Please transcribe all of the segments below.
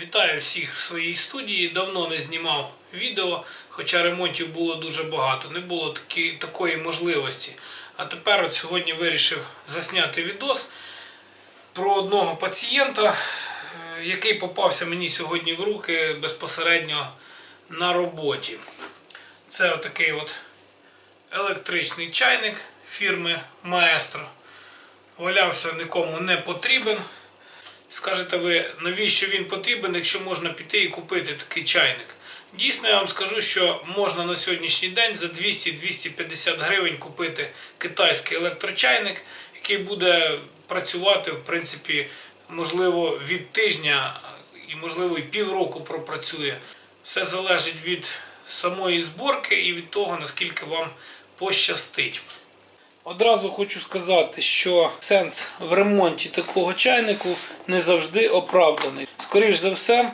Вітаю всіх в своїй студії. Давно не знімав відео, хоча ремонтів було дуже багато. Не було такі, такої можливості. А тепер от сьогодні вирішив засняти відос про одного пацієнта, е, який попався мені сьогодні в руки безпосередньо на роботі. Це отакий от електричний чайник фірми Маестро. Валявся нікому не потрібен. Скажете ви, навіщо він потрібен, якщо можна піти і купити такий чайник? Дійсно, я вам скажу, що можна на сьогоднішній день за 200-250 гривень купити китайський електрочайник, який буде працювати, в принципі, можливо, від тижня і, можливо, і півроку пропрацює. Все залежить від самої зборки і від того, наскільки вам пощастить. Одразу хочу сказати, що сенс в ремонті такого чайнику не завжди оправданий. Скоріш за все,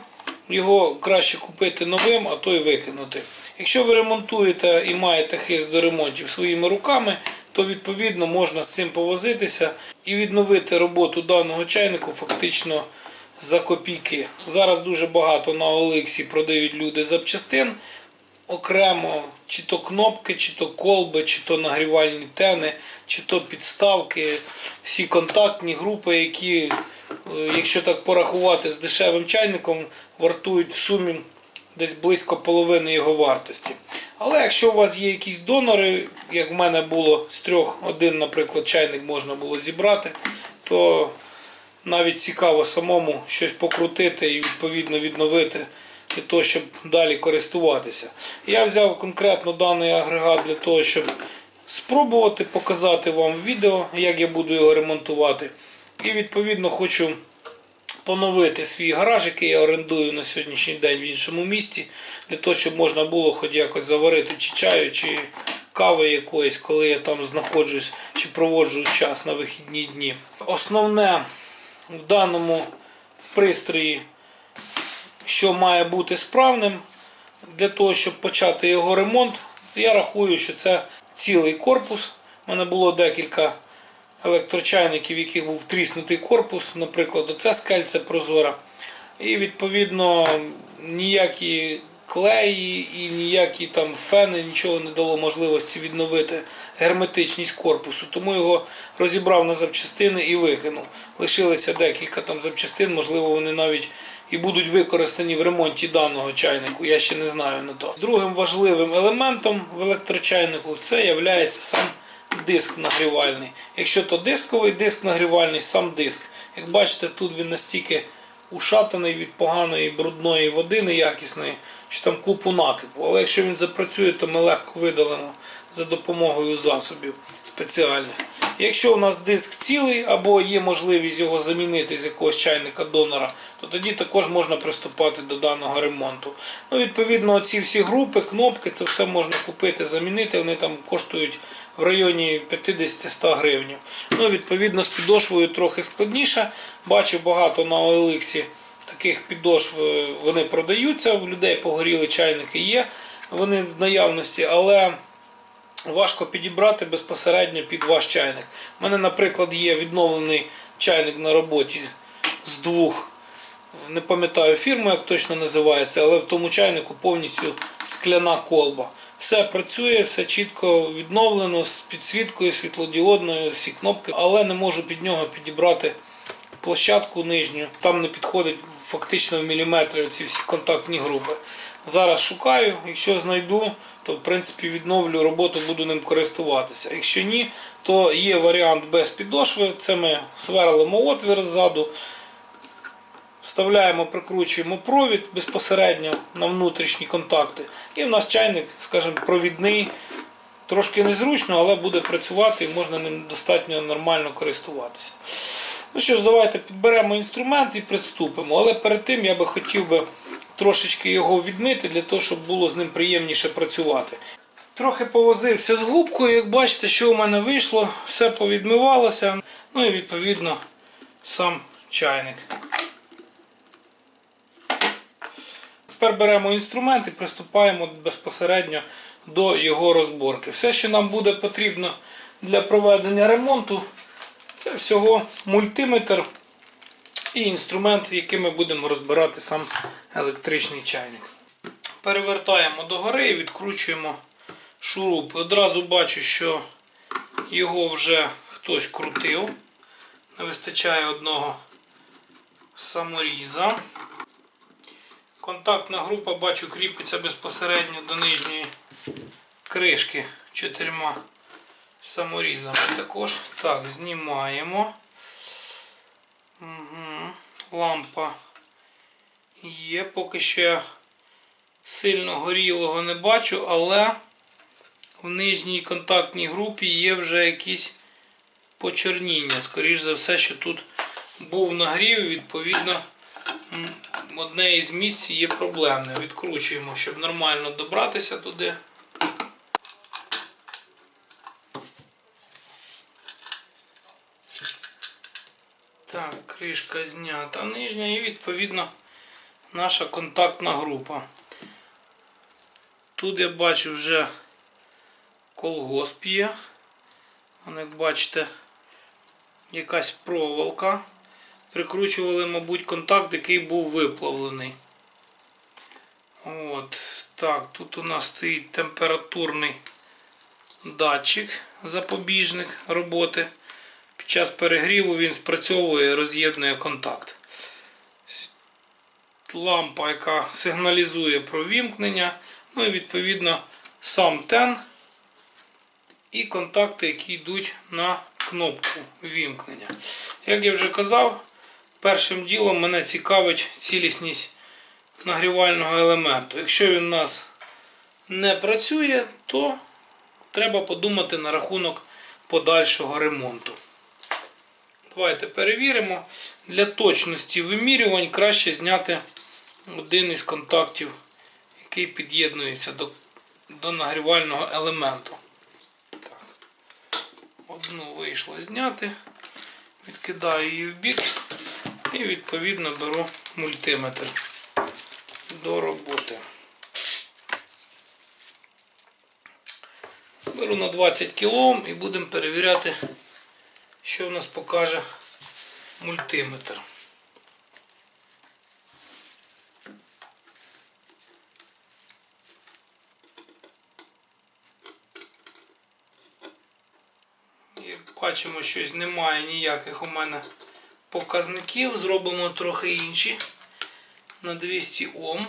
його краще купити новим, а то й викинути. Якщо ви ремонтуєте і маєте хист до ремонтів своїми руками, то відповідно можна з цим повозитися і відновити роботу даного чайнику фактично за копійки. Зараз дуже багато на Олексі продають люди запчастин окремо, чи то кнопки, чи то колби, чи то нагрівальні тени, чи то підставки, всі контактні групи, які, е, якщо так порахувати з дешевим чайником, вартують в сумі десь близько половини його вартості. Але якщо у вас є якісь донори, як в мене було з трьох, один, наприклад, чайник можна було зібрати, то навіть цікаво самому щось покрутити і відповідно відновити для того, щоб далі користуватися. Я взяв конкретно даний агрегат для того, щоб спробувати показати вам відео, як я буду його ремонтувати. І відповідно хочу поновити свій гараж, який я орендую на сьогоднішній день в іншому місті, для того, щоб можна було хоч якось заварити чи чаю, чи кави якоїсь, коли я там знаходжусь чи проводжу час на вихідні дні. Основне в даному пристрої що має бути справним для того, щоб почати його ремонт. Я рахую, що це цілий корпус. У мене було декілька електрочайників, в яких був тріснутий корпус, наприклад, оце скельце прозора. І відповідно ніякі клеї і ніякі там фени нічого не дало можливості відновити герметичність корпусу. Тому його розібрав на запчастини і викинув. Лишилися декілька там запчастин, можливо, вони навіть і будуть використані в ремонті даного чайнику. Я ще не знаю на то. Другим важливим елементом в електрочайнику це є сам диск нагрівальний. Якщо то дисковий диск нагрівальний, сам диск. Як бачите, тут він настільки ушатаний від поганої брудної води неякісної, що там купу накипу. Але якщо він запрацює, то ми легко видалимо за допомогою засобів спеціальних. Якщо у нас диск цілий або є можливість його замінити з якогось чайника донора, то тоді також можна приступати до даного ремонту. Ну, Відповідно, ці всі групи, кнопки, це все можна купити, замінити. Вони там коштують в районі 50-100 гривень. Ну, Відповідно, з підошвою трохи складніше. Бачу багато на OLX таких підошв е, вони продаються. У людей погоріли чайники є, вони в наявності, але важко підібрати безпосередньо під ваш чайник. У мене, наприклад, є відновлений чайник на роботі з двох. Не пам'ятаю фірму, як точно називається, але в тому чайнику повністю скляна колба. Все працює, все чітко відновлено з підсвіткою, світлодіодною, всі кнопки, але не можу під нього підібрати площадку нижню. Там не підходить фактично в міліметри ці всі контактні групи. Зараз шукаю, якщо знайду, то в принципі відновлю роботу, буду ним користуватися. Якщо ні, то є варіант без підошви. Це ми сверлимо отвір ззаду, вставляємо, прикручуємо провід безпосередньо на внутрішні контакти. І в нас чайник, скажімо, провідний. Трошки незручно, але буде працювати і можна ним достатньо нормально користуватися. Ну що ж, давайте підберемо інструмент і приступимо. Але перед тим я би хотів би трошечки його відмити, для того, щоб було з ним приємніше працювати. Трохи повозився з губкою, як бачите, що у мене вийшло, все повідмивалося. Ну і відповідно сам чайник. Тепер беремо інструмент і приступаємо безпосередньо до його розборки. Все, що нам буде потрібно для проведення ремонту, це всього мультиметр і інструмент, яким ми будемо розбирати сам електричний чайник. Перевертаємо догори і відкручуємо шуруп. Одразу бачу, що його вже хтось крутив. Не вистачає одного саморіза. Контактна група, бачу, кріпиться безпосередньо до нижньої кришки чотирма саморізами. Також так, знімаємо. Лампа є. Поки що я сильно горілого не бачу, але в нижній контактній групі є вже якісь почорніння. Скоріше за все, що тут був нагрів, відповідно, одне із місць є проблемне. Відкручуємо, щоб нормально добратися туди. Так, кришка знята нижня і відповідно наша контактна група. Тут я бачу вже колгосп є. Як бачите, якась проволока. Прикручували, мабуть, контакт, який був виплавлений. От. Так, тут у нас стоїть температурний датчик, запобіжник роботи. Під час перегріву він спрацьовує і роз'єднує контакт. Лампа, яка сигналізує про вімкнення. Ну і відповідно сам тен і контакти, які йдуть на кнопку вімкнення. Як я вже казав, першим ділом мене цікавить цілісність нагрівального елементу. Якщо він у нас не працює, то треба подумати на рахунок подальшого ремонту. Давайте перевіримо. Для точності вимірювань краще зняти один із контактів, який під'єднується до, до нагрівального елементу. Так. Одну вийшло зняти, відкидаю її в бік і відповідно беру мультиметр до роботи. Беру на 20 кОм і будемо перевіряти, що в нас покаже мультиметр. Як бачимо, щось немає ніяких у мене показників. Зробимо трохи інші на 200 Ом.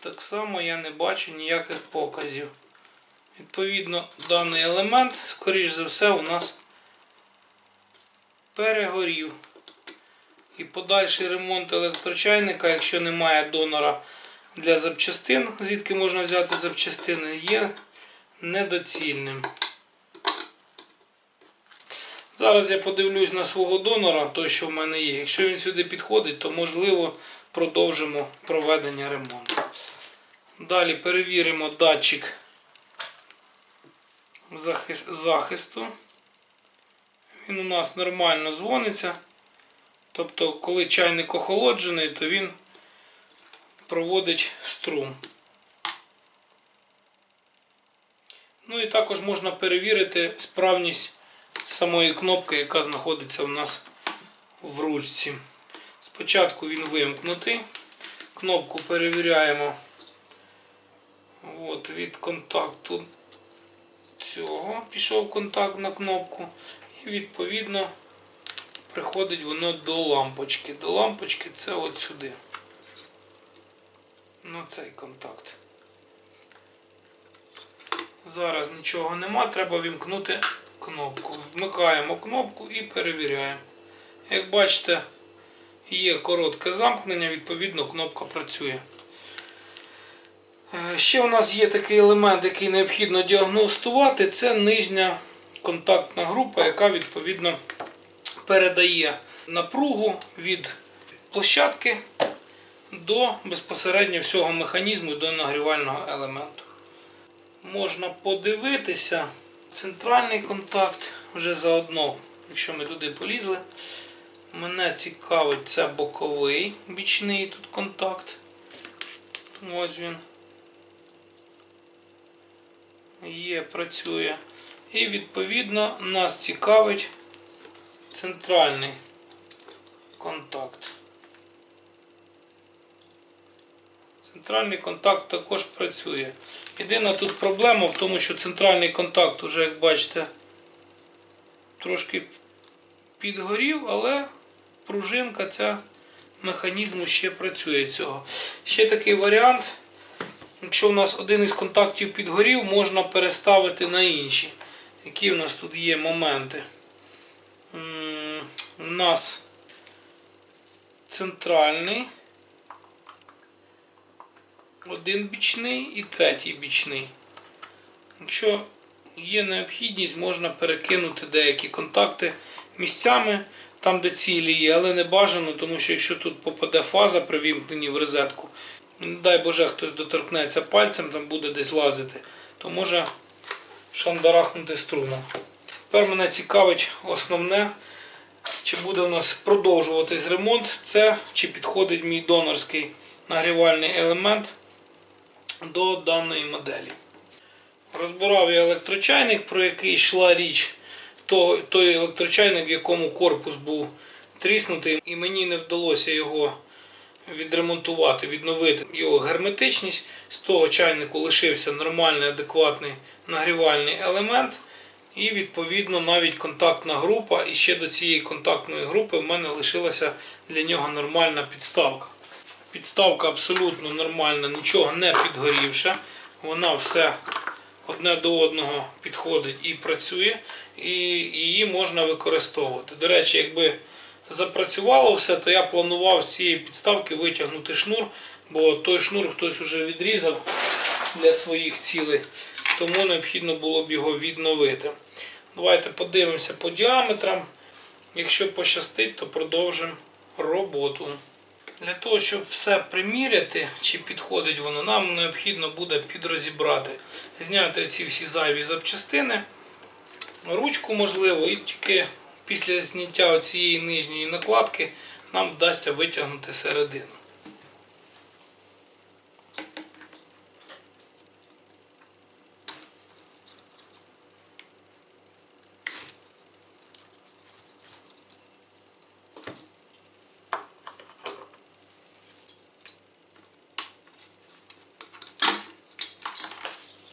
Так само я не бачу ніяких показів. Відповідно, даний елемент, скоріш за все, у нас перегорів. І подальший ремонт електрочайника, якщо немає донора для запчастин, звідки можна взяти запчастини, є недоцільним. Зараз я подивлюсь на свого донора, той, що в мене є. Якщо він сюди підходить, то можливо продовжимо проведення ремонту. Далі перевіримо датчик захисту. Він у нас нормально дзвониться. Тобто, коли чайник охолоджений, то він проводить струм. Ну і також можна перевірити справність самої кнопки, яка знаходиться у нас в ручці. Спочатку він вимкнутий. Кнопку перевіряємо От, від контакту цього пішов контакт на кнопку. І відповідно приходить воно до лампочки. До лампочки це от сюди. На цей контакт. Зараз нічого нема, треба вімкнути кнопку. Вмикаємо кнопку і перевіряємо. Як бачите, є коротке замкнення, відповідно кнопка працює. Е, Ще у нас є такий елемент, який необхідно діагностувати. Це нижня контактна група, яка відповідно передає напругу від площадки до безпосередньо всього механізму до нагрівального елементу. Можна подивитися центральний контакт вже заодно, якщо ми туди полізли. Мене цікавить це боковий бічний тут контакт. Ось він. Є, працює. І відповідно нас цікавить центральний контакт. Центральний контакт також працює. Єдина тут проблема в тому, що центральний контакт уже, як бачите, трошки підгорів, але пружинка ця механізму ще працює цього. Ще такий варіант. Якщо у нас один із контактів підгорів, можна переставити на інші. Які в нас тут є моменти? У нас центральний, один бічний і третій бічний. Якщо є необхідність, можна перекинути деякі контакти місцями, там де цілі є, але не бажано, тому що якщо тут попаде фаза при вімкненні в розетку, дай Боже, хтось доторкнеться пальцем, там буде десь лазити, то може шандарахнути струну. Тепер мене цікавить основне, чи буде у нас продовжуватись ремонт, це чи підходить мій донорський нагрівальний елемент до даної моделі. Розбирав я електрочайник, про який йшла річ, то, той електрочайник, в якому корпус був тріснутий, і мені не вдалося його відремонтувати, відновити його герметичність. З того чайнику лишився нормальний, адекватний нагрівальний елемент. І відповідно навіть контактна група. І ще до цієї контактної групи в мене лишилася для нього нормальна підставка. Підставка абсолютно нормальна, нічого не підгорівша. Вона все одне до одного підходить і працює, і її можна використовувати. До речі, якби запрацювало все, то я планував з цієї підставки витягнути шнур, бо той шнур хтось вже відрізав для своїх цілей, тому необхідно було б його відновити. Давайте подивимося по діаметрам. Якщо пощастить, то продовжимо роботу. Для того, щоб все приміряти, чи підходить воно, нам необхідно буде підрозібрати, зняти ці всі зайві запчастини, ручку можливо, і тільки після зняття цієї нижньої накладки нам вдасться витягнути середину.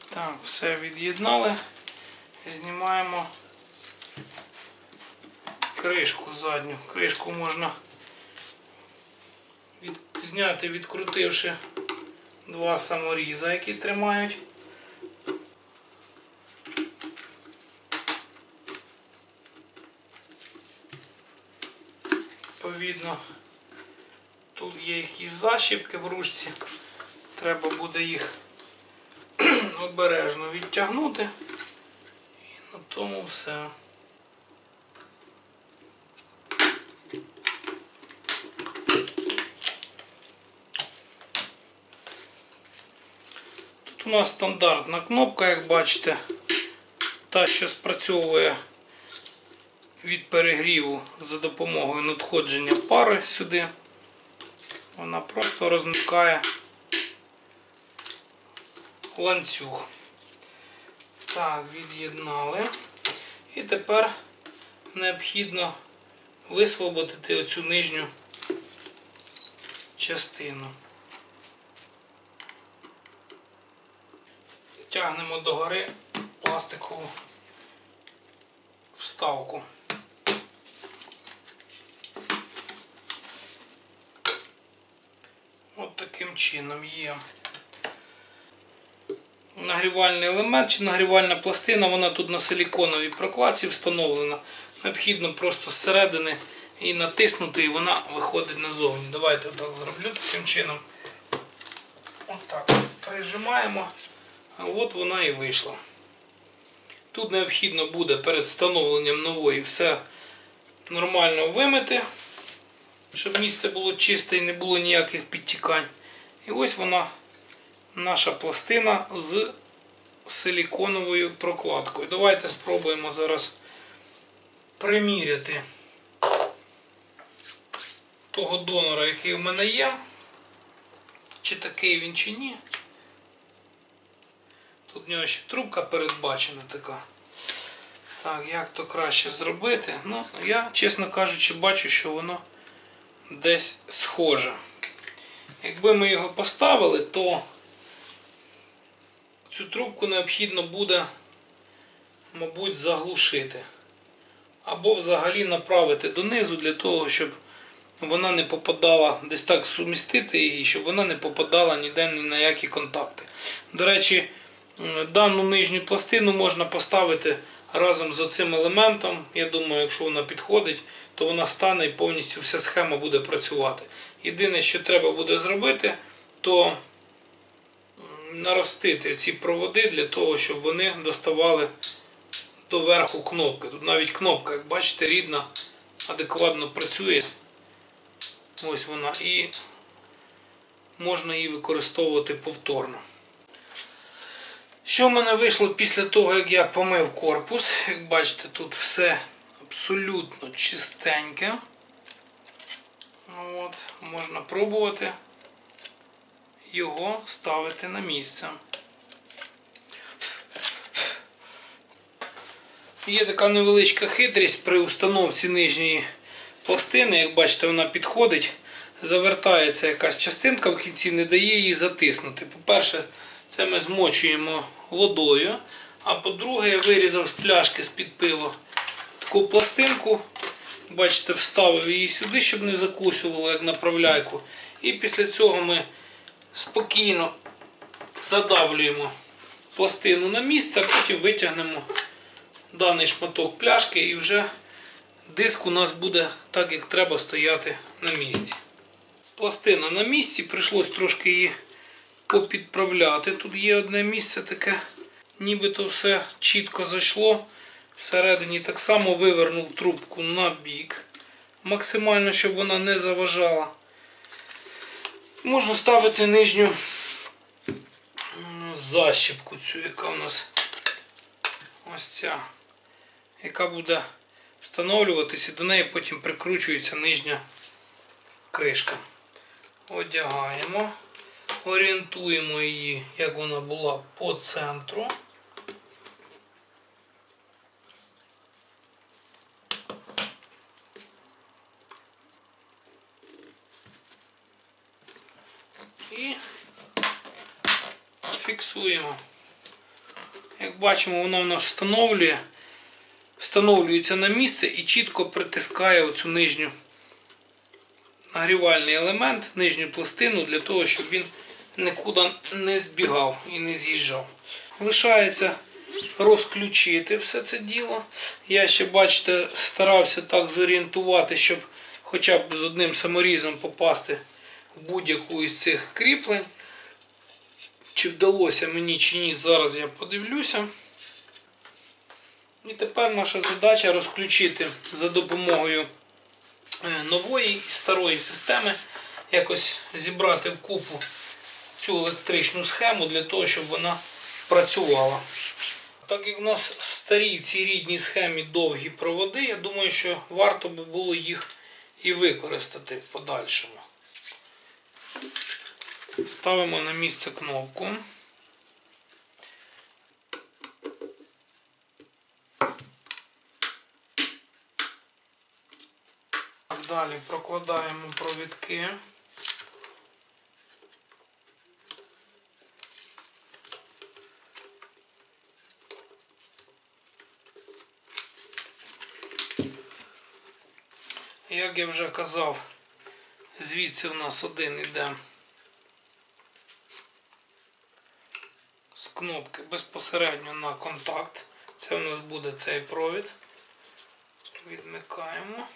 Так, все від'єднали. Знімаємо кришку задню. Кришку можна від... зняти, відкрутивши два саморіза, які тримають. Відповідно, тут є якісь защіпки в ручці. Треба буде їх обережно відтягнути. І на тому все. У нас стандартна кнопка, як бачите, та, що спрацьовує від перегріву за допомогою надходження пари сюди. Вона просто розмикає ланцюг. Так, від'єднали. І тепер необхідно висвободити оцю нижню частину. Тягнемо догори пластикову вставку. От таким чином є нагрівальний елемент чи нагрівальна пластина, вона тут на силіконовій прокладці встановлена. Необхідно просто зсередини її натиснути і вона виходить назовні. Давайте так зроблю таким чином. Отак прижимаємо, а от вона і вийшла. Тут необхідно буде перед встановленням нової все нормально вимити, щоб місце було чисте і не було ніяких підтікань. І ось вона наша пластина з силіконовою прокладкою. Давайте спробуємо зараз приміряти того донора, який в мене є. Чи такий він, чи ні. Тут в нього ще трубка передбачена така. Так, як то краще зробити? Ну, я, чесно кажучи, бачу, що воно десь схоже. Якби ми його поставили, то цю трубку необхідно буде, мабуть, заглушити. Або взагалі направити донизу для того, щоб вона не попадала, десь так сумістити її, щоб вона не попадала ніде ні на які контакти. До речі, дану нижню пластину можна поставити разом з оцим елементом. Я думаю, якщо вона підходить, то вона стане і повністю вся схема буде працювати. Єдине, що треба буде зробити, то наростити ці проводи для того, щоб вони доставали до верху кнопки. Тут навіть кнопка, як бачите, рідна, адекватно працює. Ось вона і можна її використовувати повторно. Що в мене вийшло після того, як я помив корпус? Як бачите, тут все абсолютно чистеньке. От, можна пробувати його ставити на місце. Є така невеличка хитрість при установці нижньої пластини. Як бачите, вона підходить, завертається якась частинка в кінці, не дає її затиснути. По-перше, це ми змочуємо водою. А по-друге, я вирізав з пляшки з-під пива таку пластинку. Бачите, вставив її сюди, щоб не закусувало, як направляйку. І після цього ми спокійно задавлюємо пластину на місце, а потім витягнемо даний шматок пляшки і вже диск у нас буде так, як треба стояти на місці. Пластина на місці, прийшлось трошки її попідправляти. Тут є одне місце таке, нібито все чітко зайшло. Всередині так само вивернув трубку на бік, максимально, щоб вона не заважала. Можна ставити нижню защіпку цю, яка у нас ось ця, яка буде встановлюватися, і до неї потім прикручується нижня кришка. Одягаємо, орієнтуємо її, як вона була по центру. І фіксуємо. Як бачимо, воно в нас встановлює, встановлюється на місце і чітко притискає оцю нижню нагрівальний елемент, нижню пластину для того, щоб він нікуди не збігав і не з'їжджав. Лишається розключити все це діло. Я ще, бачите, старався так зорієнтувати, щоб хоча б з одним саморізом попасти в будь-яку із цих кріплень. Чи вдалося мені чи ні, зараз я подивлюся. І тепер наша задача розключити за допомогою е, нової і старої системи, якось зібрати в купу цю електричну схему для того, щоб вона працювала. Так як у нас в старій цій рідній схемі довгі проводи, я думаю, що варто би було їх і використати в подальшому. Ставимо на місце кнопку. Далі прокладаємо провідки. Як я вже казав, звідси в нас один іде з кнопки безпосередньо на контакт. Це у нас буде цей провід. Відмикаємо.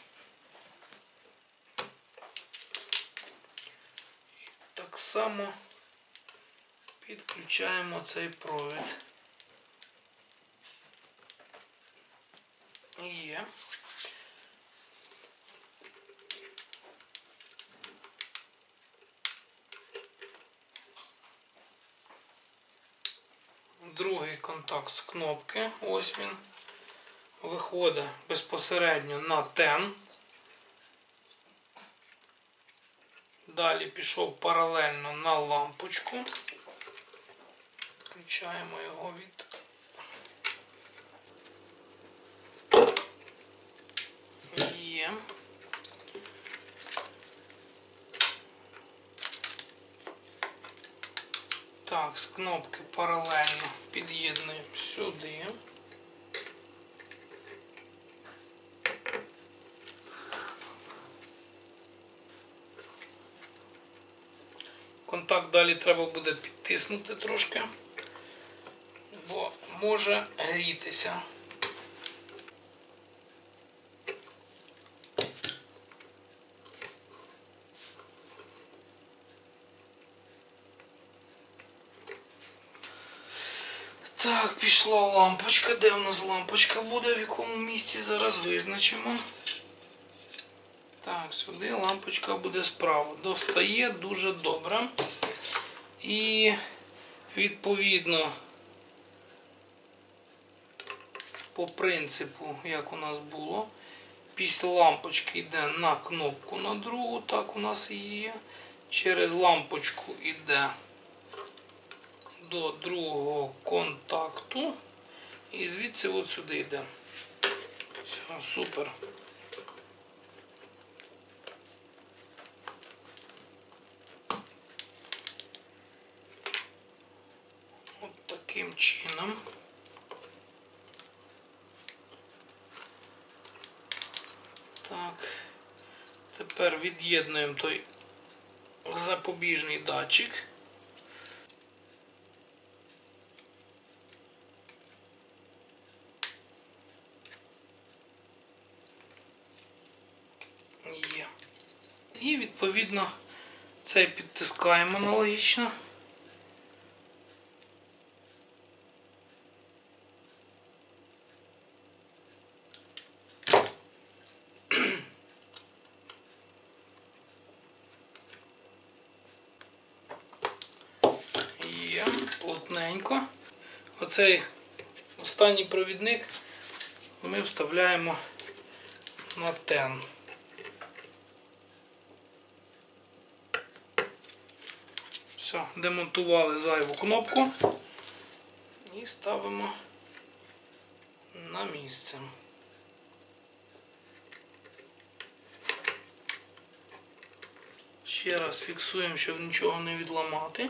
І так само підключаємо цей провід. Є. Другий контакт з кнопки. Ось він. Виходить безпосередньо на тен. Далі пішов паралельно на лампочку. Включаємо його від Є. Так, з кнопки паралельно під'єднуємо сюди. Контакт далі треба буде підтиснути трошки, бо може грітися. Так, пішла лампочка. Де в нас лампочка буде? В якому місці зараз визначимо. Так, сюди лампочка буде справа. Достає дуже добре. І відповідно по принципу, як у нас було, після лампочки йде на кнопку на другу, так у нас є. Через лампочку йде до другого контакту. І звідси от сюди йде. Все, супер. От таким чином. Так. Тепер від'єднуємо той запобіжний датчик. Є. І відповідно цей підтискаємо аналогічно. Є, плотненько. Оцей останній провідник ми вставляємо на тен. Все, демонтували зайву кнопку і ставимо на місце. Ще раз фіксуємо, щоб нічого не відламати.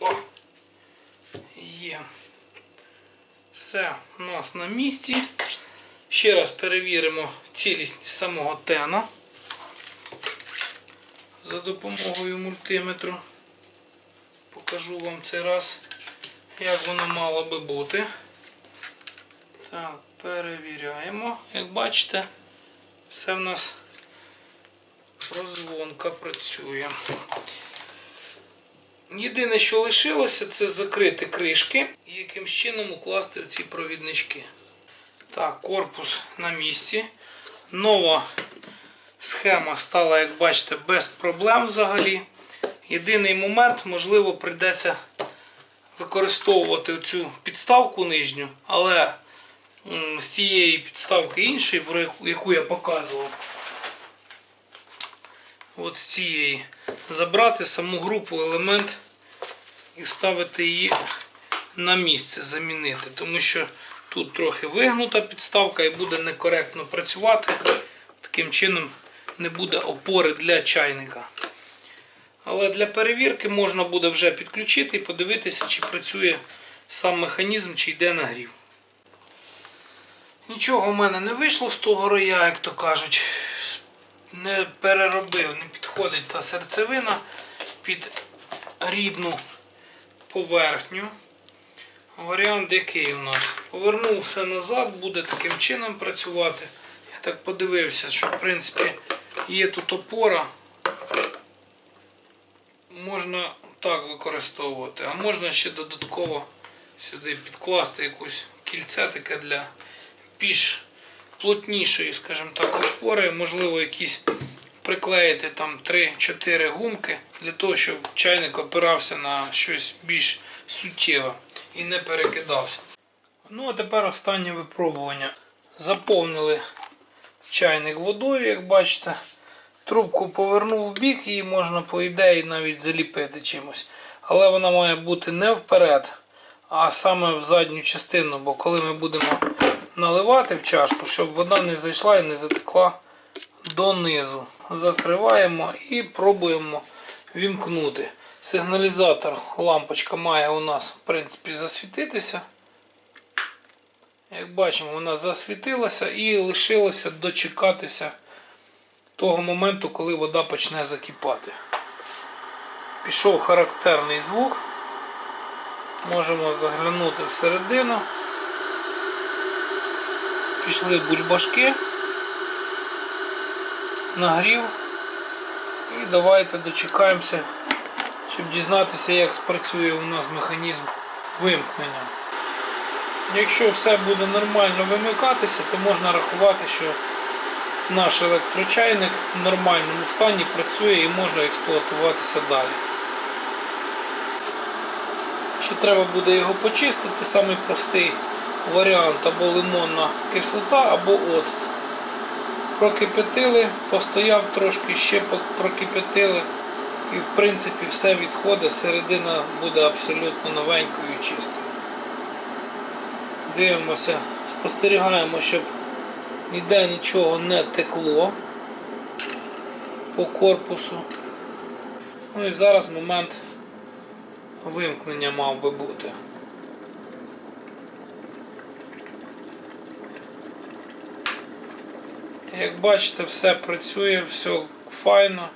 О! Є. Все у нас на місці. Ще раз перевіримо цілісність самого тена за допомогою мультиметру. Покажу вам цей раз, як воно мало би бути. Так, перевіряємо. Як бачите, все в нас прозвонка працює. Єдине, що лишилося, це закрити кришки і якимсь чином укласти ці провіднички. Так, корпус на місці. Нова схема стала, як бачите, без проблем взагалі. Єдиний момент, можливо, прийдеться використовувати цю підставку нижню, але з цієї підставки іншої, яку- я показував, от з цієї, забрати саму групу елемент і вставити її на місце, замінити. Тому що тут трохи вигнута підставка і буде некоректно працювати. Таким чином не буде опори для чайника. Але для перевірки можна буде вже підключити і подивитися, чи працює сам механізм, чи йде нагрів. Нічого в мене не вийшло з того роя, як то кажуть. Не переробив, не підходить та серцевина під рідну поверхню. Варіант який у нас? Повернув все назад, буде таким чином працювати. Я так подивився, що в принципі є тут опора. Можна так використовувати, а можна ще додатково сюди підкласти якусь кільце таке для більш плотнішої, скажімо так, опори. Можливо, якісь приклеїти там 3-4 гумки для того, щоб чайник опирався на щось більш суттєве і не перекидався. Ну а тепер останнє випробування. Заповнили чайник водою, як бачите. Трубку повернув в бік, її можна, по ідеї, навіть заліпити чимось. Але вона має бути не вперед, а саме в задню частину, бо коли ми будемо наливати в чашку, щоб вода не зайшла і не затекла донизу. Закриваємо і пробуємо вімкнути. Сигналізатор, лампочка має у нас, в принципі, засвітитися. Як бачимо, вона засвітилася і лишилося дочекатися того моменту, коли вода почне закипати. Пішов характерний звук. Можемо заглянути всередину. Пішли бульбашки. Нагрів. І давайте дочекаємося, щоб дізнатися, як спрацює у нас механізм вимкнення. Якщо все буде нормально вимикатися, то можна рахувати, що наш електрочайник в нормальному стані працює і може експлуатуватися далі. Ще треба буде його почистити, самий простий варіант або лимонна кислота, або оцт. Прокипятили, постояв трошки, ще прокипятили. І в принципі все відходить, середина буде абсолютно новенькою і чистою. Дивимося, спостерігаємо, щоб ніде нічого не текло по корпусу. Ну і зараз момент вимкнення мав би бути. Як бачите, все працює, все файно.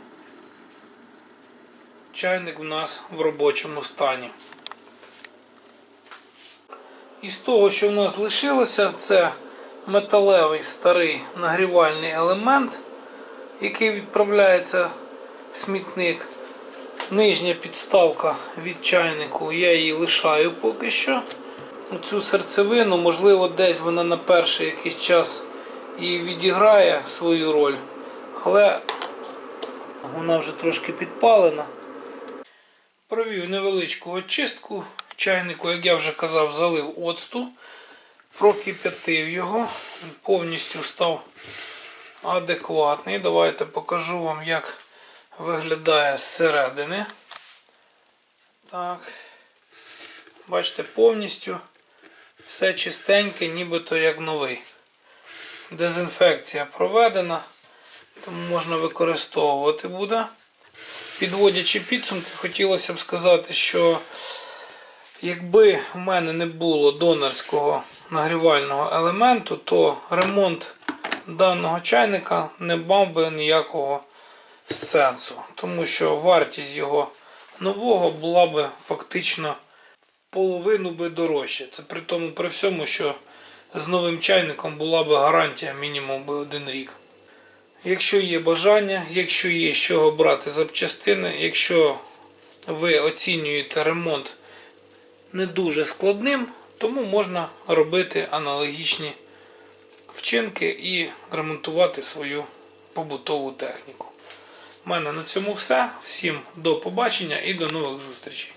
Чайник у нас в робочому стані. Із того, що в нас лишилося, це металевий старий нагрівальний елемент, який відправляється в смітник. Нижня підставка від чайнику, я її лишаю поки що. Цю серцевину, можливо, десь вона на перший якийсь час і відіграє свою роль, але вона вже трошки підпалена. Провів невеличку очистку. Чайнику, як я вже казав, залив оцту, прокип'ятив його, повністю став адекватний. Давайте покажу вам, як виглядає зсередини. Так. Бачите, повністю все чистеньке, нібито як новий. Дезінфекція проведена, тому можна використовувати буде. Підводячи підсумки, хотілося б сказати, що якби в мене не було донорського нагрівального елементу, то ремонт даного чайника не мав би ніякого сенсу. Тому що вартість його нового була би фактично половину би дорожче. Це при тому при всьому, що з новим чайником була б гарантія мінімум би один рік. Якщо є бажання, якщо є з чого брати запчастини, якщо ви оцінюєте ремонт не дуже складним, тому можна робити аналогічні вчинки і ремонтувати свою побутову техніку. У мене на цьому все. Всім до побачення і до нових зустрічей.